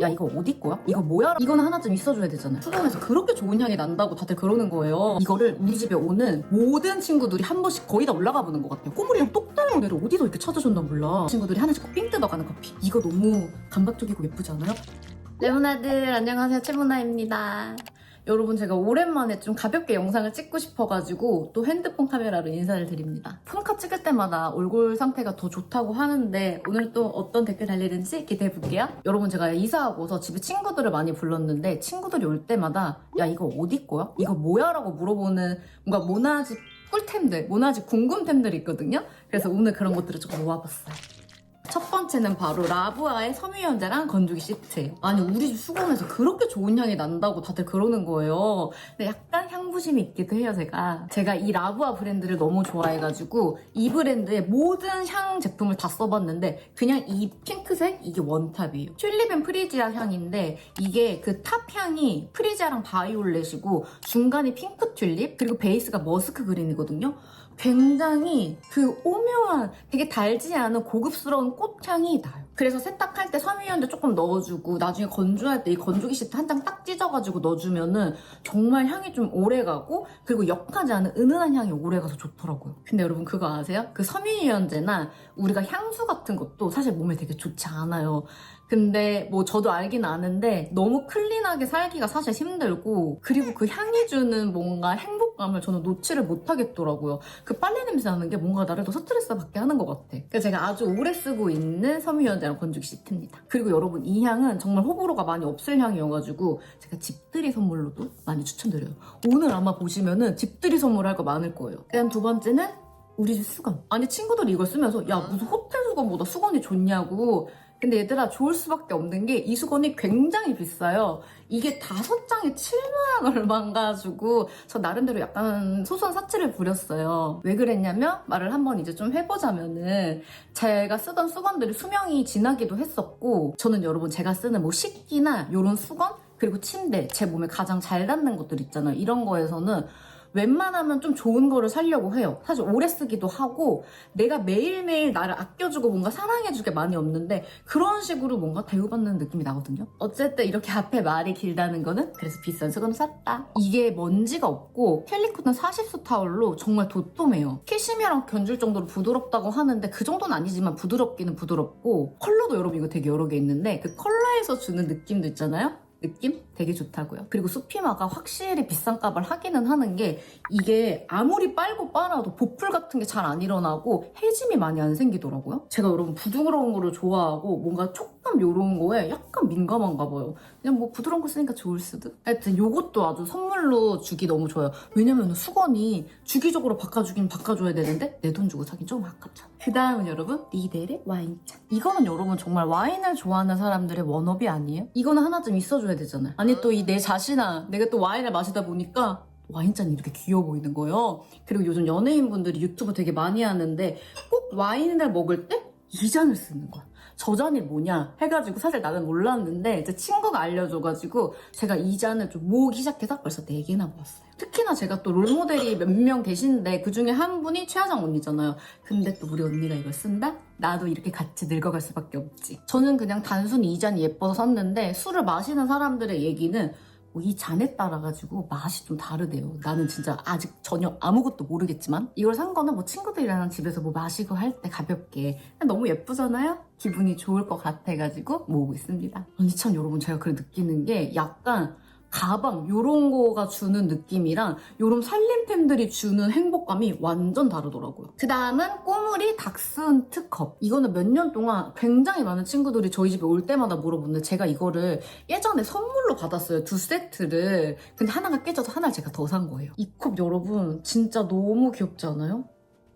야 이거 어디 거야? 이거 뭐야? 이거는 하나쯤 있어줘야 되잖아요. 수건에서 그렇게 좋은 향이 난다고 다들 그러는 거예요. 이거를 우리 집에 오는 모든 친구들이 한 번씩 거의 다 올라가 보는 것 같아요. 꼬물이랑 똑 닮은 애를 어디서 이렇게 찾아줬나 몰라. 친구들이 하나씩 삥 뜯어가는 커피. 이거 너무 감각적이고 예쁘지 않아요? 레모나들 안녕하세요 최모나입니다. 여러분 제가 오랜만에 좀 가볍게 영상을 찍고 싶어가지고 또 핸드폰 카메라로 인사를 드립니다. 폰카 찍을 때마다 얼굴 상태가 더 좋다고 하는데 오늘 또 어떤 댓글 달리는지 기대해 볼게요. 여러분 제가 이사하고서 집에 친구들을 많이 불렀는데 친구들이 올 때마다 야 이거 어디 거야? 이거 뭐야? 라고 물어보는 뭔가 모나집 꿀템들, 모나집 궁금템들이 있거든요. 그래서 오늘 그런 것들을 조금 모아봤어요. 첫 번째는 바로 라부아의 섬유유연제랑 건조기 시트예요. 아니 우리 집 수건에서 그렇게 좋은 향이 난다고 다들 그러는 거예요. 근데 약간 향부심이 있기도 해요 제가. 제가 이 라부아 브랜드를 너무 좋아해가지고 이 브랜드의 모든 향 제품을 다 써봤는데 그냥 이 핑크색 이게 원탑이에요. 튤립 앤 프리지아 향인데 이게 그 탑 향이 프리지아랑 바이올렛이고 중간이 핑크 튤립 그리고 베이스가 머스크 그린이거든요. 굉장히 그 오묘한 되게 달지 않은 고급스러운 꽃향이 나요. 그래서 세탁할 때 섬유유연제 조금 넣어주고 나중에 건조할 때 이 건조기 시트 한 장 딱 찢어가지고 넣어주면은 정말 향이 좀 오래가고 그리고 역하지 않은 은은한 향이 오래가서 좋더라고요. 근데 여러분 그거 아세요? 그 섬유유연제나 우리가 향수 같은 것도 사실 몸에 되게 좋지 않아요. 근데 뭐 저도 알긴 아는데 너무 클린하게 살기가 사실 힘들고 그리고 그 향이 주는 뭔가 행복감을 저는 놓지를 못하겠더라고요. 그 빨래 냄새 나는 게 뭔가 나를 더 스트레스 받게 하는 것 같아. 그래서 제가 아주 오래 쓰고 있는 섬유유연제 랑 건조기 시트입니다. 그리고 여러분 이 향은 정말 호불호가 많이 없을 향이어가지고 제가 집들이 선물로도 많이 추천드려요. 오늘 아마 보시면은 집들이 선물할 거 많을 거예요. 그다음 두 번째는 우리 집 수건. 아니 친구들이 이걸 쓰면서 야 무슨 호텔 수건보다 수건이 좋냐고 근데 얘들아 좋을 수밖에 없는 게 이 수건이 굉장히 비싸요. 이게 다섯 장에 7만 원 얼마인가 가지고 저 나름대로 약간 소소한 사치를 부렸어요. 왜 그랬냐면 말을 한번 이제 좀 해보자면은 제가 쓰던 수건들이 수명이 지나기도 했었고 저는 여러분 제가 쓰는 뭐 식기나 이런 수건 그리고 침대 제 몸에 가장 잘 닿는 것들 있잖아요. 이런 거에서는 웬만하면 좀 좋은 거를 사려고 해요. 사실 오래 쓰기도 하고 내가 매일매일 나를 아껴주고 뭔가 사랑해줄 게 많이 없는데 그런 식으로 뭔가 대우받는 느낌이 나거든요. 어쨌든 이렇게 앞에 말이 길다는 거는 그래서 비싼 수건을 샀다. 이게 먼지가 없고 캘리코튼 40수 타월로 정말 도톰해요. 캐시미어랑 견줄 정도로 부드럽다고 하는데 그 정도는 아니지만 부드럽기는 부드럽고 컬러도 여러분 이거 되게 여러 개 있는데 그 컬러에서 주는 느낌도 있잖아요. 느낌 되게 좋다고요. 그리고 수피마가 확실히 비싼 값을 하기는 하는 게 이게 아무리 빨고 빨아도 보풀 같은 게 잘 안 일어나고 해짐이 많이 안 생기더라고요. 제가 여러분 부드러운 거를 좋아하고 뭔가 촉 감 요런 거에 약간 민감한가 봐요. 그냥 뭐 부드러운 거 쓰니까 좋을 수도. 하여튼 요것도 아주 선물로 주기 너무 좋아요. 왜냐면 수건이 주기적으로 바꿔주긴 바꿔줘야 되는데 내 돈 주고 사긴 좀 아깝잖아. 그 다음은 여러분 리델의 와인잔. 이거는 여러분 정말 와인을 좋아하는 사람들의 원업이 아니에요? 이거는 하나쯤 있어줘야 되잖아요. 아니 또 이 내 자신아 내가 또 와인을 마시다 보니까 와인잔이 이렇게 귀여워 보이는 거예요. 그리고 요즘 연예인분들이 유튜브 되게 많이 하는데 꼭 와인을 먹을 때 이 잔을 쓰는 거야. 저 잔이 뭐냐 해가지고 사실 나는 몰랐는데 제 친구가 알려줘가지고 제가 이 잔을 좀 모으기 시작해서 벌써 4개나 모았어요. 특히나 제가 또 롤모델이 몇 명 계신데 그 중에 한 분이 최하정 언니잖아요. 근데 또 우리 언니가 이걸 쓴다? 나도 이렇게 같이 늙어갈 수밖에 없지. 저는 그냥 단순히 이 잔이 예뻐서 샀는데 술을 마시는 사람들의 얘기는 뭐이 잔에 따라 가지고 맛이 좀 다르대요. 나는 진짜 아직 전혀 아무것도 모르겠지만 이걸 산 거는 뭐 친구들이랑 집에서 뭐 마시고 할 때 가볍게 너무 예쁘잖아요? 기분이 좋을 것 같아가지고 모으고 있습니다. 아니 참 여러분 제가 그래 느끼는 게 약간 가방 요런 거가 주는 느낌이랑 요런 살림템들이 주는 행복감이 완전 다르더라고요. 그 다음은 꼬물이 닥스훈 특컵. 이거는 몇 년 동안 굉장히 많은 친구들이 저희 집에 올 때마다 물어보는데 제가 이거를 예전에 선물로 받았어요. 두 세트를. 근데 하나가 깨져서 하나를 제가 더 산 거예요. 이 컵 여러분 진짜 너무 귀엽지 않아요?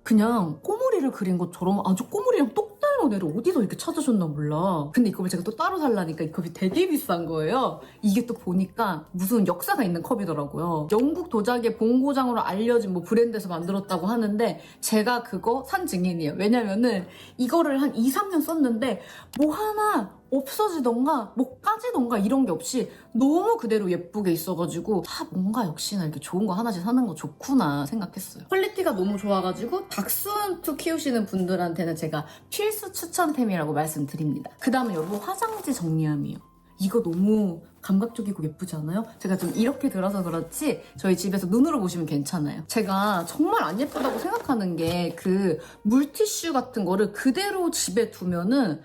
그냥 꼬물이를 그린 것처럼 아주 꼬물이랑 똑 닮은 애를 어디서 이렇게 찾아줬나 몰라. 근데 이 컵을 제가 또 따로 살라니까 이 컵이 되게 비싼 거예요. 이게 또 보니까 무슨 역사가 있는 컵이더라고요. 영국 도자기의 본고장으로 알려진 뭐 브랜드에서 만들었다고 하는데 제가 그거 산 증인이에요. 왜냐면은 이거를 한 2, 3년 썼는데 뭐 하나 없어지던가 뭐 까지던가 이런 게 없이 너무 그대로 예쁘게 있어가지고 아 뭔가 역시나 이렇게 좋은 거 하나씩 사는 거 좋구나 생각했어요. 퀄리티가 너무 좋아가지고 닥스훈트 키우시는 분들한테는 제가 필수 추천템이라고 말씀드립니다. 그 다음은 여러분 화장지 정리함이에요. 이거 너무 감각적이고 예쁘지 않아요? 제가 좀 이렇게 들어서 그렇지 저희 집에서 눈으로 보시면 괜찮아요. 제가 정말 안 예쁘다고 생각하는 게 그 물티슈 같은 거를 그대로 집에 두면은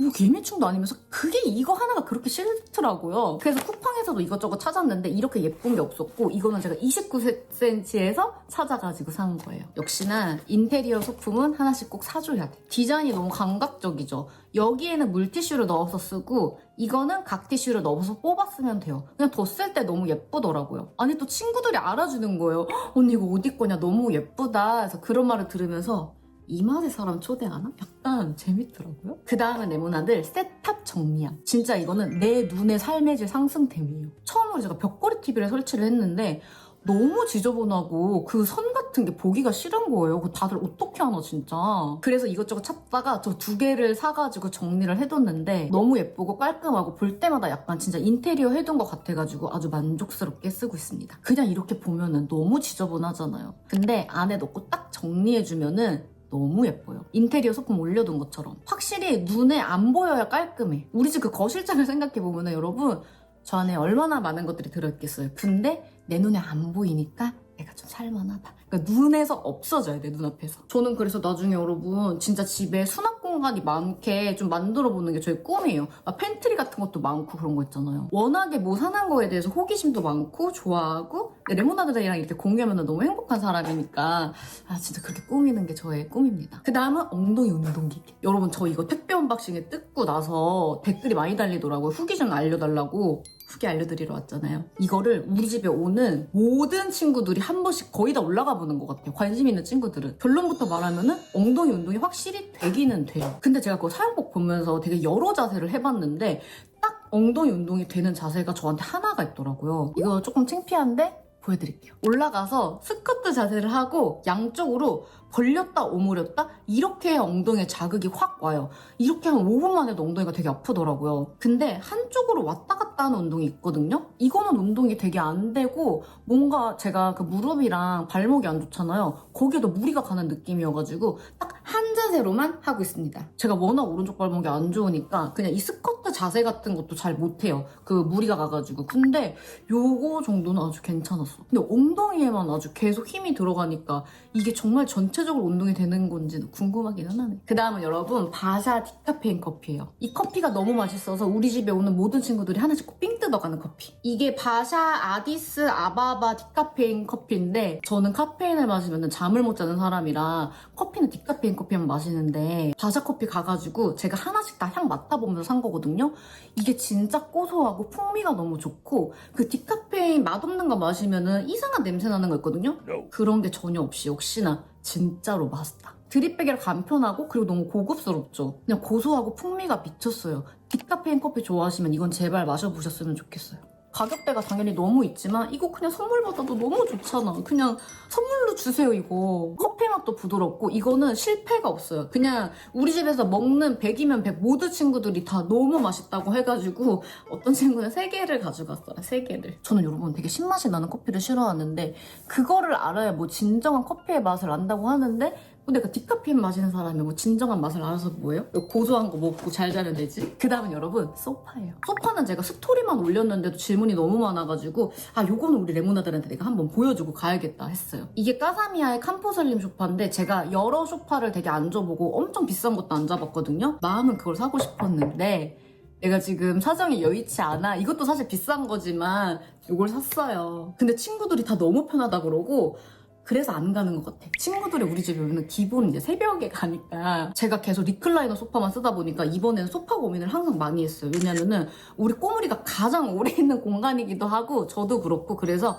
뭐 예매충도 아니면서 그게 이거 하나가 그렇게 싫더라고요. 그래서 쿠팡에서도 이것저것 찾았는데 이렇게 예쁜 게 없었고 이거는 제가 29cm에서 찾아가지고 산 거예요. 역시나 인테리어 소품은 하나씩 꼭 사줘야 돼. 디자인이 너무 감각적이죠. 여기에는 물티슈를 넣어서 쓰고 이거는 각 티슈를 넣어서 뽑았으면 돼요. 그냥 뒀을 때 너무 예쁘더라고요. 아니 또 친구들이 알아주는 거예요. "헉, 언니 이거 어디 거냐 너무 예쁘다. 그래서 그런 말을 들으면서 이 맛에 사람 초대하나? 약간 재밌더라고요. 그 다음은 네모나들 세탑 정리함. 진짜 이거는 내 눈의 삶의 질 상승템이에요. 처음으로 제가 벽걸이 TV를 설치를 했는데 너무 지저분하고 그 선 같은 게 보기가 싫은 거예요. 다들 어떻게 하나 진짜. 그래서 이것저것 찾다가 저 두 개를 사가지고 정리를 해뒀는데 너무 예쁘고 깔끔하고 볼 때마다 약간 진짜 인테리어 해둔 것 같아가지고 아주 만족스럽게 쓰고 있습니다. 그냥 이렇게 보면은 너무 지저분하잖아요. 근데 안에 넣고 딱 정리해주면은 너무 예뻐요. 인테리어 소품 올려둔 것처럼. 확실히 눈에 안 보여야 깔끔해. 우리 집 그 거실장을 생각해보면 여러분, 저 안에 얼마나 많은 것들이 들어있겠어요. 근데 내 눈에 안 보이니까 내가 좀 살만하다. 그러니까 눈에서 없어져야 돼, 눈앞에서. 저는 그래서 나중에 여러분, 진짜 집에 수납 공간이 많게 좀 만들어 보는 게 저의 꿈이에요. 막 팬트리 같은 것도 많고 그런 거 있잖아요. 워낙에 뭐 사는 거에 대해서 호기심도 많고 좋아하고 레모나드랑 이렇게 공유하면 너무 행복한 사람이니까 아 진짜 그렇게 꾸미는 게 저의 꿈입니다. 그 다음은 엉덩이 운동기계. 여러분 저 이거 택배 언박싱에 뜯고 나서 댓글이 많이 달리더라고요. 후기 좀 알려달라고. 후기 알려드리러 왔잖아요. 이거를 우리 집에 오는 모든 친구들이 한 번씩 거의 다 올라가 보는 것 같아요. 관심 있는 친구들은. 결론부터 말하면은 엉덩이 운동이 확실히 되기는 돼요. 근데 제가 그거 사용법 보면서 되게 여러 자세를 해봤는데 딱 엉덩이 운동이 되는 자세가 저한테 하나가 있더라고요. 이거 조금 창피한데 보여드릴게요. 올라가서 스쿼트 자세를 하고 양쪽으로 벌렸다 오므렸다 이렇게 엉덩이에 자극이 확 와요. 이렇게 하면 5분만 해도 엉덩이가 되게 아프더라고요. 근데 한쪽으로 왔다 갔다 하는 운동이 있거든요. 이거는 운동이 되게 안 되고 뭔가 제가 그 무릎이랑 발목이 안 좋잖아요. 거기에도 무리가 가는 느낌이어가지고 딱 한 자세로만 하고 있습니다. 제가 워낙 오른쪽 발목이 안 좋으니까 그냥 이 스쿼트 자세 같은 것도 잘 못해요. 그 무리가 가가지고. 근데 요거 정도는 아주 괜찮았어. 근데 엉덩이에만 아주 계속 힘이 들어가니까 이게 정말 전체 적으로 운동이 되는 건지는 궁금하기는 하네. 그 다음은 여러분 바샤 디카페인 커피예요. 이 커피가 너무 맛있어서 우리 집에 오는 모든 친구들이 하나씩 꼭 삥 뜯어가는 커피. 이게 바샤 아디스 아바바 디카페인 커피인데 저는 카페인을 마시면 잠을 못 자는 사람이라 커피는 디카페인 커피만 마시는데 바샤 커피 가가지고 제가 하나씩 다 향 맡아보면서 산 거거든요. 이게 진짜 고소하고 풍미가 너무 좋고 그 디카페인 맛없는 거 마시면은 이상한 냄새 나는 거 있거든요. 그런 게 전혀 없이 역시나 진짜로 맛있다. 드립백이라 간편하고 그리고 너무 고급스럽죠. 그냥 고소하고 풍미가 미쳤어요. 디카페인 커피 좋아하시면 이건 제발 마셔보셨으면 좋겠어요. 가격대가 당연히 너무 있지만 이거 그냥 선물 받아도 너무 좋잖아. 그냥 선물로 주세요 이거. 커피 맛도 부드럽고 이거는 실패가 없어요. 그냥 우리 집에서 먹는 100이면 100 모든 친구들이 다 너무 맛있다고 해가지고 어떤 친구는 3개를 가져갔어요. 3개를. 저는 여러분 되게 신맛이 나는 커피를 싫어하는데 그거를 알아야 뭐 진정한 커피의 맛을 안다고 하는데 근데 그 디카페인 마시는 사람이 뭐 진정한 맛을 알아서 뭐예요? 고소한 거 먹고 잘 자면 되지? 그 다음은 여러분 소파예요. 소파는 제가 스토리만 올렸는데도 질문이 너무 많아가지고 아 요거는 우리 레모나들한테 내가 한번 보여주고 가야겠다 했어요. 이게 까사미아의 캄포슬림 소파인데 제가 여러 소파를 되게 앉아보고 엄청 비싼 것도 앉아봤거든요. 마음은 그걸 사고 싶었는데 내가 지금 사정이 여의치 않아. 이것도 사실 비싼 거지만 이걸 샀어요. 근데 친구들이 다 너무 편하다 그러고 그래서 안 가는 것 같아. 친구들이 우리 집에 오면 기본 이제 새벽에 가니까 제가 계속 리클라이너 소파만 쓰다 보니까 이번에는 소파 고민을 항상 많이 했어요. 왜냐면은 우리 꼬물이가 가장 오래 있는 공간이기도 하고 저도 그렇고 그래서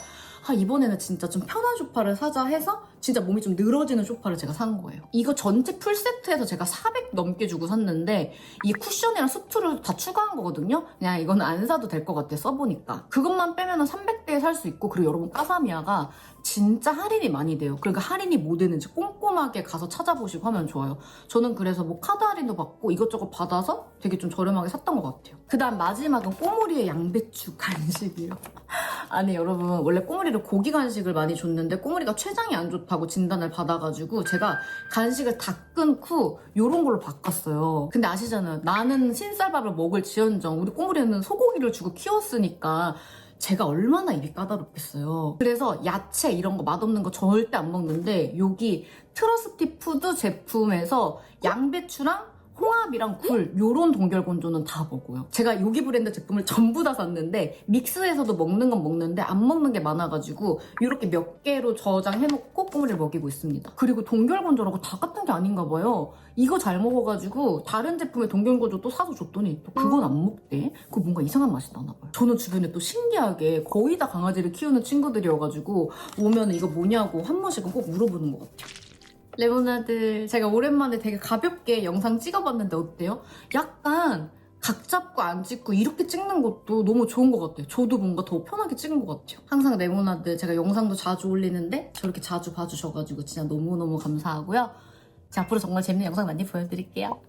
아 이번에는 진짜 좀 편한 소파를 사자 해서 진짜 몸이 좀 늘어지는 소파를 제가 산 거예요. 이거 전체 풀세트에서 제가 400 넘게 주고 샀는데 이 쿠션이랑 스투를 다 추가한 거거든요. 그냥 이거는 안 사도 될 것 같아 써보니까. 그것만 빼면 은 300대에 살 수 있고 그리고 여러분 까사미아가 진짜 할인이 많이 돼요. 그러니까 할인이 뭐 되는지 꼼꼼하게 가서 찾아보시고 하면 좋아요. 저는 그래서 뭐 카드 할인도 받고 이것저것 받아서 되게 좀 저렴하게 샀던 것 같아요. 그 다음 마지막은 꼬물이의 양배추 간식이에요. 아니 여러분 원래 꼬물이를 고기 간식을 많이 줬는데 꼬물이가 췌장이 안 좋다고 진단을 받아가지고 제가 간식을 다 끊고 요런 걸로 바꿨어요. 근데 아시잖아요. 나는 신쌀밥을 먹을 지연정. 우리 꼬물이는 소고기를 주고 키웠으니까 제가 얼마나 입이 까다롭겠어요. 그래서 야채 이런 거 맛없는 거 절대 안 먹는데 여기 트러스티 푸드 제품에서 양배추랑 홍합이랑 굴 요런 동결건조는 다 먹어요. 제가 요기 브랜드 제품을 전부 다 샀는데 믹스해서도 먹는 건 먹는데 안 먹는 게 많아가지고 이렇게 몇 개로 저장해놓고 꼬물이를 먹이고 있습니다. 그리고 동결건조라고 다 같은 게 아닌가 봐요. 이거 잘 먹어가지고 다른 제품의 동결건조 또 사서 줬더니 또 그건 안 먹대. 그거 뭔가 이상한 맛이 나나 봐요. 저는 주변에 또 신기하게 거의 다 강아지를 키우는 친구들이어가지고 오면 이거 뭐냐고 한 번씩은 꼭 물어보는 것 같아요. 레모나드 제가 오랜만에 되게 가볍게 영상 찍어봤는데 어때요? 약간 각 잡고 안 찍고 이렇게 찍는 것도 너무 좋은 것 같아요. 저도 뭔가 더 편하게 찍은 것 같아요. 항상 레모나드 제가 영상도 자주 올리는데 저렇게 자주 봐주셔가지고 진짜 너무너무 감사하고요. 자, 앞으로 정말 재밌는 영상 많이 보여드릴게요.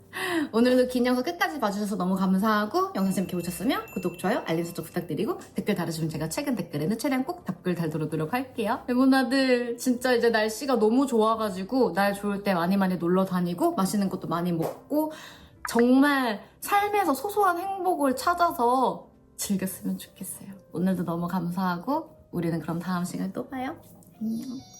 오늘도 긴 영상 끝까지 봐주셔서 너무 감사하고 영상 재밌게 보셨으면 구독, 좋아요, 알림 설정 부탁드리고 댓글 달아주시면 제가 최근 댓글에는 최대한 꼭 답글 달도록 할게요. 레모나들 진짜 이제 날씨가 너무 좋아가지고 날 좋을 때 많이 많이 놀러 다니고 맛있는 것도 많이 먹고 정말 삶에서 소소한 행복을 찾아서 즐겼으면 좋겠어요. 오늘도 너무 감사하고 우리는 그럼 다음 시간에 또 봐요. 안녕.